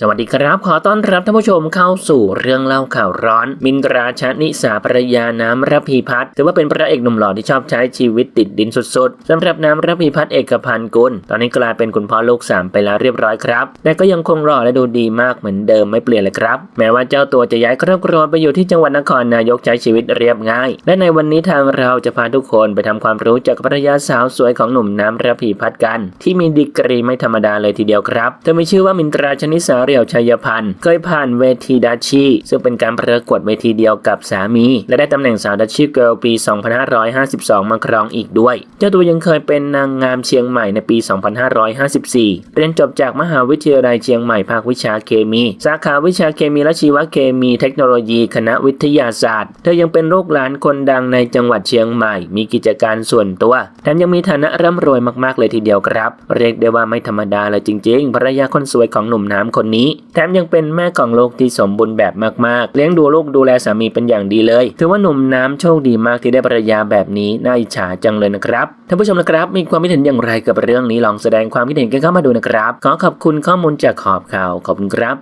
สวัสดีครับ ขอต้อนรับท่านผู้ชมเข้าสู่เรื่องเล่าข่าวร้อน มินตราชนิสาภรยาน้ำระพีพัฒน์ถือว่าเป็นพระเอกหนุ่มหล่อที่ชอบใช้ชีวิตติดดินสุดๆสำหรับน้ำระพีพัฒน์เอกพันธ์กุลตอนนี้กลายเป็นคุณพ่อลูกสามไปแล้วเรียบร้อยครับแต่ก็ยังคงหล่อและดูดีมากเหมือนเดิมไม่เปลี่ยนเลยครับ แม้ว่าเจ้าตัวจะย้ายครอบครัวไปอยู่ที่จังหวัดนครนายกใช้ชีวิตเรียบง่าย และในวันนี้ทางเราจะพาทุกคนไปทำความรู้จักภรรยาสาวสวยของหนุ่มน้ำระพีพัฒน์กัน ที่มีดีกรีไม่ธรรมดาเลยทีเดียวครับเธอมีชื่อว่ามินตราชนิสาเรียวชัยพันธ์เคยผ่านเวทีดัชชีซึ่งเป็นการประกวดเวทีเดียวกับสามี และได้ตำแหน่งสาวดัชชีเกิลปี 2552 มาครองอีกด้วย เจ้าตัวยังเคยเป็นนางงามเชียงใหม่ในปี 2554 เรียนจบจากมหาวิทยาลัยเชียงใหม่ภาควิชาเคมี สาขาวิชาเคมีและชีวเคมี เทคโนโลยี คณะวิทยาศาสตร์ เธอยังเป็นลูกหลานคนดังในจังหวัดเชียงใหม่ มีกิจการส่วนตัว แถมยังมีฐานะร่ำรวยมากๆเลยทีเดียวครับ เรียกได้ว่าไม่ธรรมดาเลยจริงๆภรรยาคนสวยของหนุ่มน้ำคนนี้ แถมยังเป็นแม่ของลูกที่สมบูรณ์แบบมากๆ เลี้ยงดูลูกดูแลสามีเป็นอย่างดีเลย ถือว่าหนุ่มน้ำโชคดีมากที่ได้ภรรยาแบบนี้ น่าอิจฉาจังเลยนะครับท่านผู้ชมนะครับ มีความคิดเห็นอย่างไรกับเรื่องนี้ลองแสดงความคิดเห็นกันเข้ามาดูนะครับ ขอขอบคุณข้อมูลจากขอบข่าวขอบคุณครับ